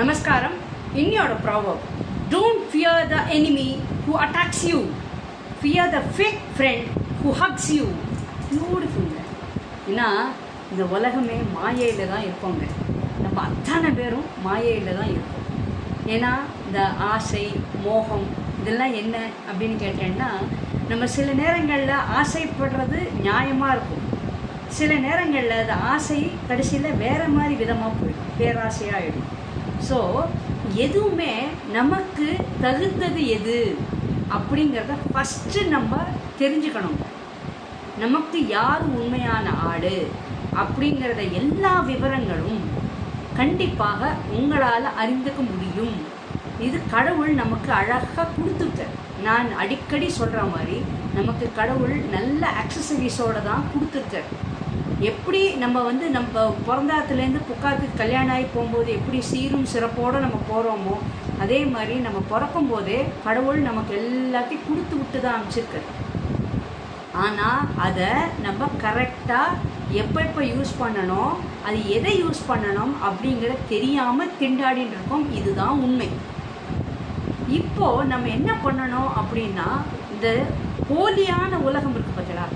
நமஸ்காரம். இன்னியோட proverb don't fear the enemy who attacks you fear the fake friend who hugs you பியூட்டிஃபுல்ங்க ஏன்னா இந்த உலகமே மாயையில் தான் இருப்போங்க நம்ம அத்தனை பேரும் மாயையில் தான் இருப்போம் ஏன்னா இந்த ஆசை மோகம் இதெல்லாம் என்ன அப்படின்னு கேட்டேன்னா நம்ம சில நேரங்களில் ஆசைப்படுறது நியாயமாக இருக்கும். சில நேரங்களில் அந்த ஆசை கடைசியில் வேறு மாதிரி விதமாக போயிடும் பேராசையாகிடும் ஸோ எதுவுமே நமக்கு தகுந்தது எது அப்படிங்கிறத ஃபஸ்ட்டு நம்ம தெரிஞ்சுக்கணும். நமக்கு யார் உண்மையான ஆடு அப்படிங்கிறத எல்லா விவரங்களும் கண்டிப்பாக உங்களால் அறிந்துக்க முடியும். இது கடவுள் நமக்கு அழகாக கொடுத்துட்டார் நான் அடிக்கடி சொல்கிற மாதிரி நமக்கு கடவுள் நல்ல ஆக்சசரிஸோடு தான் கொடுத்துருக்கார். எப்படி நம்ம வந்து நம்ம பிறந்தாத்துலேருந்து புக்காத்துக்கு கல்யாணம் ஆகி போகும்போது எப்படி சீரும் சிறப்போடு நம்ம போகிறோமோ அதே மாதிரி நம்ம பிறக்கும் போதே கடவுள் நமக்கு எல்லாத்தையும் கொடுத்து விட்டு தான் அமைச்சிருக்காரு ஆனால் அதை நம்ம கரெக்டாக எப்போ எப்போ யூஸ் பண்ணணும் அது எதை யூஸ் பண்ணணும் அப்படிங்கிறத தெரியாமல் திண்டாடின்னு இருக்கோம். இதுதான் உண்மை. அப்போது நம்ம என்ன பண்ணணும் அப்படின்னா இந்த போலியான உலகம் இருக்கு பார்த்தீங்களா?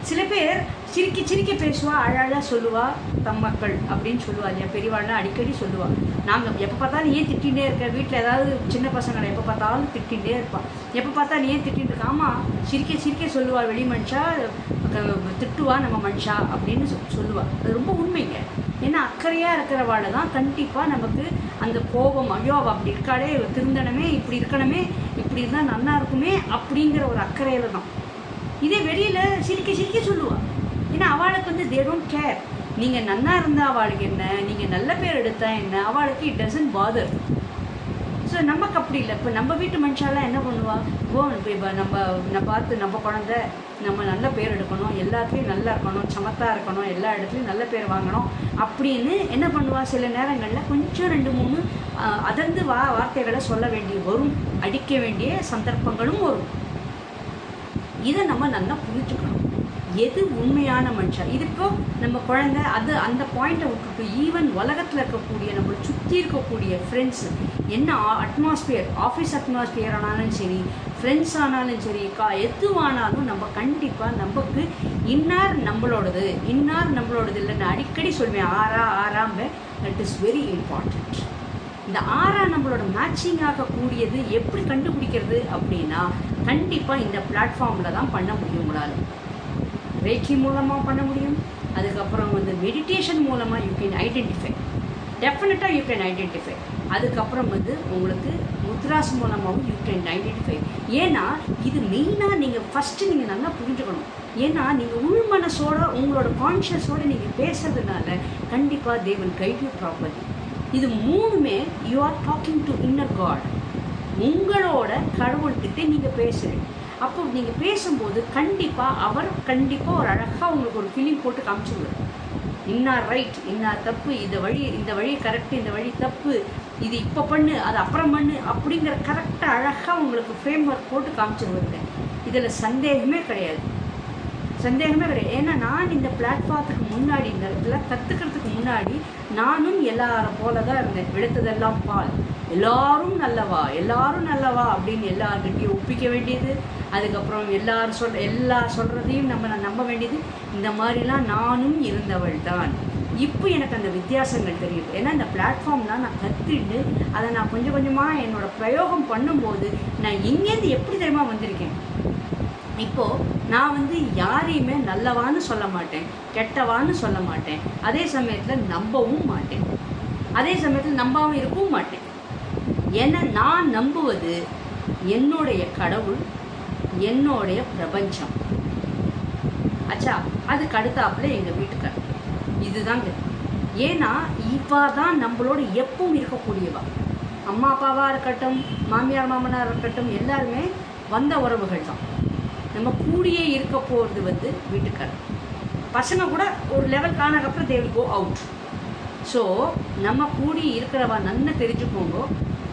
சில பேர் சிரிக்க சிரிக்க பேசுவா அழகாக சொல்லுவா தம் மக்கள் அப்படின்னு சொல்லுவா இல்லையா? பெரியவாள்லாம் அடிக்கடி சொல்லுவா. நாங்கள் எப்போ பார்த்தாலும் ஏன் திட்டிகிட்டே இருக்க? வீட்டில் ஏதாவது சின்ன பசங்களை எப்போ பார்த்தாலும் திட்டிகிட்டே இருப்பான் எப்போ பார்த்தாலும் ஏன் திட்டிகிட்டு இருக்கா? ஆமாம் சிரிக்க சிரிக்க சொல்லுவா வெளி மனுஷா திட்டுவா நம்ம மனுஷா அப்படின்னு சொ- சொல்லுவா. அது ரொம்ப உண்மைங்க. ஏன்னா அக்கறையாக இருக்கிறவாள் தான் கண்டிப்பாக நமக்கு அந்த கோபம் ஐயோ அவள் அப்படி இருக்காளே திருந்தனமே இப்படி இருக்கணுமே இப்படி இருந்தால் நல்லா இருக்குமே அப்படிங்கிற ஒரு அக்கறையில் தான் இதே வெளியில் சிரிக்க சிரிக்க சொல்லுவாள் ஏன்னா அவளுக்கு வந்து தே டோன்ட் கேர் நீங்கள் நல்லா இருந்தால் அவளுக்கு என்ன? நீங்கள் நல்ல பேர் எடுத்தால் என்ன? அவளுக்கு இட் டசன்ட் பாதர் ஸோ நமக்கு அப்படி இல்லை. இப்போ நம்ம வீட்டு மனுஷாலாம் என்ன பண்ணுவா? ஓ இப்போ இப்போ நம்ம நம்ம பார்த்து நம்ம குழந்த நம்ம நல்ல பேர் எடுக்கணும் எல்லாத்துலேயும் நல்லா இருக்கணும் சமத்தா இருக்கணும் எல்லா இடத்துலையும் நல்ல பேர் வாங்கணும் அப்படின்னு என்ன பண்ணுவா? சில நேரங்களில் கொஞ்சம் ரெண்டு மூணு அதர்ந்து வா வார்த்தைகளை சொல்ல வேண்டிய வரும் அடிக்க வேண்டிய சந்தர்ப்பங்களும் வரும். இதை நம்ம நல்லா புரிஞ்சுக்கணும். எது உண்மையான மனுஷன்? இது இப்போ நம்ம குழந்தை அது அந்த பாயிண்ட்டை விட்டுட்டு ஈவன் உலகத்தில் இருக்கக்கூடிய நம்மளை சுற்றி இருக்கக்கூடிய ஃப்ரெண்ட்ஸ் என்ன அட்மாஸ்பியர் ஆஃபீஸ் அட்மாஸ்பியர் ஆனாலும் சரி ஃப்ரெண்ட்ஸ் ஆனாலும் சரி கா எதுவானாலும் நம்ம கண்டிப்பாக நமக்கு இன்னார் நம்மளோடது இன்னார் நம்மளோடது இல்லைன்னு அடிக்கடி சொல்வேன் ஆறா ஆறாம்ப தட் இஸ் வெரி இம்பார்ட்டண்ட் இந்த ஆறா நம்மளோட மேட்சிங் ஆகக்கூடியது எப்படி கண்டுபிடிக்கிறது அப்படின்னா கண்டிப்பாக இந்த பிளாட்ஃபார்மில் தான் பண்ண முடியும் உங்களால். ரேக்கி மூலமாக பண்ண முடியும். அதுக்கப்புறம் வந்து மெடிடேஷன் மூலமாக யூ கேன் ஐடென்டிஃபை டெஃபினட்டாக யூ கேன் ஐடென்டிஃபை அதுக்கப்புறம் வந்து உங்களுக்கு முத்ராஸ் மூலமாகவும் யூ கேன் ஐடென்டிஃபை ஏன்னா இது மெயினாக நீங்கள் ஃபஸ்ட்டு நீங்கள் நல்லா புரிஞ்சுக்கணும். ஏன்னா நீங்கள் உள் மனசோட உங்களோட கான்ஷியஸோடு நீங்கள் பேசுறதுனால கண்டிப்பாக they will guide you properly இது மூணுமே you are talking to inner god உங்களோட கடவுள்கிட்ட நீங்கள் பேசுகிறீங்க அப்போ நீங்கள் பேசும்போது கண்டிப்பாக அவர் கண்டிப்பாக ஒரு அழகாக உங்களுக்கு ஒரு ஃபிலிம் போட்டு காமிச்சுடுவார் இன்னார் ரைட் இன்னார் தப்பு இந்த வழி இந்த வழி கரெக்டு இந்த வழி தப்பு இது இப்போ பண்ணு அது அப்புறம் பண்ணு அப்படிங்கிற கரெக்டாக அழகாக உங்களுக்கு ஃப்ரேம் ஒர்க் போட்டு காமிச்சுடுவாருங்க இதில் சந்தேகமே கிடையாது. சந்தேகமே கிடையாது ஏன்னா நான் இந்த பிளாட்ஃபார்த்துக்கு முன்னாடி இந்த இடத்துல கற்றுக்கிறதுக்கு முன்னாடி நானும் எல்லாரும் போல தான் இருந்தேன். விடுத்ததெல்லாம் பால். எல்லாரும் நல்லவா? எல்லாரும் நல்லவா? அப்படின்னு எல்லார்கிட்டையும் ஒப்பிக்க வேண்டியது. அதுக்கப்புறம் எல்லாரும் சொல் எல்லா சொல்கிறதையும் நம்ம நான் நம்ப வேண்டியது. இந்த மாதிரிலாம் நானும் இருந்தவள் தான். இப்போ எனக்கு அந்த வித்தியாசங்கள் தெரியும் ஏன்னா இந்த பிளாட்ஃபார்ம்லாம் நான் கற்றுட்டு அதை நான் கொஞ்சம் கொஞ்சமாக என்னோடய பிரயோகம் பண்ணும்போது நான் இங்கேருந்து எப்படி தெரியுமா வந்திருக்கேன்? இப்போது நான் வந்து யாரையுமே நல்லவான்னு சொல்ல மாட்டேன் கெட்டவான்னு சொல்ல மாட்டேன். அதே சமயத்தில் நம்பவும் மாட்டேன். அதே சமயத்தில் நம்பாமல் இருக்கவும் மாட்டேன். ஏன்னா நான் நம்புவது என்னுடைய கடவுள் என்னுடைய பிரபஞ்சம். அச்சா அதுக்கு அடுத்தாப்புல எங்கள் வீட்டுக்கார். இதுதாங்க ஏன்னா இவா தான் நம்மளோட எப்பவும் இருக்கக்கூடியவா. அம்மா அப்பாவாக இருக்கட்டும் மாமியார் மாமனார் இருக்கட்டும் எல்லாருமே வந்த உறவுகள் தான் நம்ம கூடியே இருக்க போகிறது வந்து வீட்டுக்காரர். பசங்க கூட ஒரு level காணக்கப்புறம் they will go out so நம்ம கூடி இருக்கிறவா நன்னா தெரிஞ்சுக்கோங்க.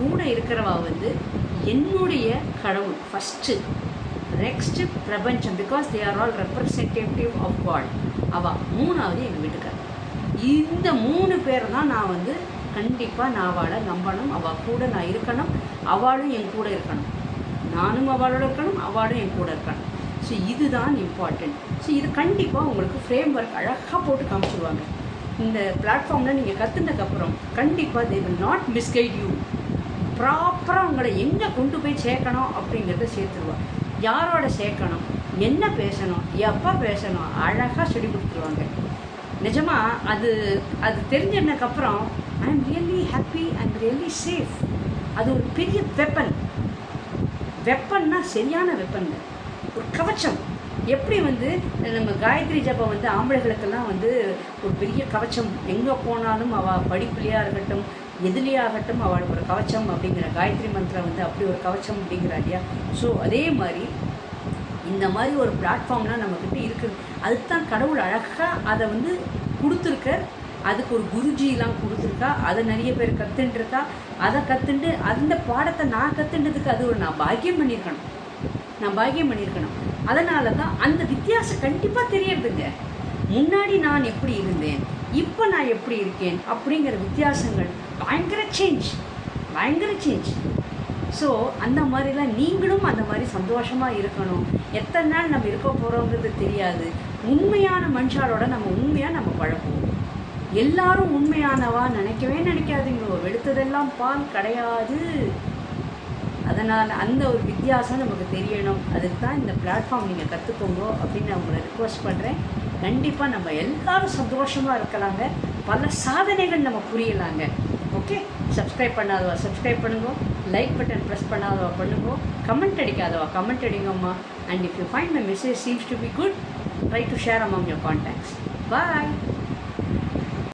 கூட இருக்கிறவா வந்து என்னுடைய கடவுள் ஃபஸ்ட்டு நெக்ஸ்ட்டு பிரபஞ்சம் because they are all representative of god அவா மூணாவது எங்கள் வீட்டுக்காரர். இந்த மூணு பேர் தான் நான் வந்து கண்டிப்பாக நான் அவளை நம்பணும். அவள் கூட நான் இருக்கணும். அவளும் என் கூட இருக்கணும். நானும் அவளோட இருக்கணும் அவளும் என் கூட இருக்கணும் ஸோ இதுதான் இம்பார்ட்டண்ட் ஸோ இது கண்டிப்பாக உங்களுக்கு ஃப்ரேம் ஒர்க் அழகாக போட்டு காமிச்சிடுவாங்க இந்த பிளாட்ஃபார்மில் நீங்கள் கற்றுனதுக்கப்புறம் கண்டிப்பாக they will not misguide you ப்ராப்பராக உங்களை எங்கே கொண்டு போய் சேர்க்கணும் அப்படிங்கிறத சேர்த்துருவாங்க யாரோட சேர்க்கணும்? என்ன பேசணும்? எப்போ பேசணும்? அழகாக சொல்லி கொடுத்துருவாங்க. நிஜமாக அது அது தெரிஞ்சதுக்கப்புறம் I am really happy and really safe அது ஒரு பெரிய வெப்பன் வெப்பன்னா சரியான வெப்பன் ஒரு கவச்சம். எப்படி வந்து நம்ம காயத்ரி ஜபம் வந்து ஆம்பளைகளுக்கெல்லாம் வந்து ஒரு பெரிய கவச்சம். எங்கே போனாலும் அவள் படிப்புலையாக இருக்கட்டும் எதுலேயாகட்டும் அவளுக்கு ஒரு கவச்சம் அப்படிங்கிற காயத்ரி மந்திரம் வந்து அப்படி ஒரு கவச்சம் அப்படிங்கிறா இல்லையா? ஸோ அதே மாதிரி இந்த மாதிரி ஒரு பிளாட்ஃபார்ம்லாம் நம்மக்கிட்ட இருக்குது அதுக்கு தான் கடவுள் அழகாக அதை வந்து கொடுத்துருக்க அதுக்கு ஒரு குருஜிலாம் கொடுத்துருக்கா அதை நிறைய பேர் கற்றுன்ட்ருக்கா அதை கற்றுண்டு அந்த பாடத்தை நான் கற்றுண்டதுக்கு அது ஒரு நான் பாக்கியம் பண்ணியிருக்கணும். நான் பாக்கியம் பண்ணியிருக்கணும். அதனால தான் அந்த வித்தியாசம் கண்டிப்பாக தெரியறதுங்க. முன்னாடி நான் எப்படி இருந்தேன் இப்போ நான் எப்படி இருக்கேன் அப்படிங்கிற வித்தியாசங்கள் பயங்கர சேஞ்ச் பயங்கர சேஞ்ச் ஸோ அந்த மாதிரிலாம் நீங்களும் அந்த மாதிரி சந்தோஷமாக இருக்கணும். எத்தனை நாள் நம்ம இருக்க போகிறோங்கிறது தெரியாது. உண்மையான மனுஷாலோட நம்ம உண்மையாக நம்ம பழகுவோம். எல்லாரும் உண்மையானவா நினைக்கவே நினைக்காதீங்க. வெளுத்ததெல்லாம் பால் கிடையாது. அதனால் அந்த ஒரு வித்தியாசம் நமக்கு தெரியணும். அதுக்கு தான் இந்த பிளாட்ஃபார்ம் நீங்கள் கற்றுக்கோங்க அப்படின்னு நான் உங்களை ரிக்வஸ்ட் பண்ணுறேன் கண்டிப்பாக நம்ம எல்லாரும் சந்தோஷமாக இருக்கலாங்க. பல சாதனைகள் நம்ம புரியலாங்க. ஓகே சப்ஸ்கிரைப் பண்ணாதவா சப்ஸ்கிரைப் பண்ணுங்க. லைக் பட்டன் ப்ரெஸ் பண்ணாதவா பண்ணுங்க. கமெண்ட் அடிக்காதவா comment அடிங்கம்மா. And if you find my message seems to be good try to share among your contacts bye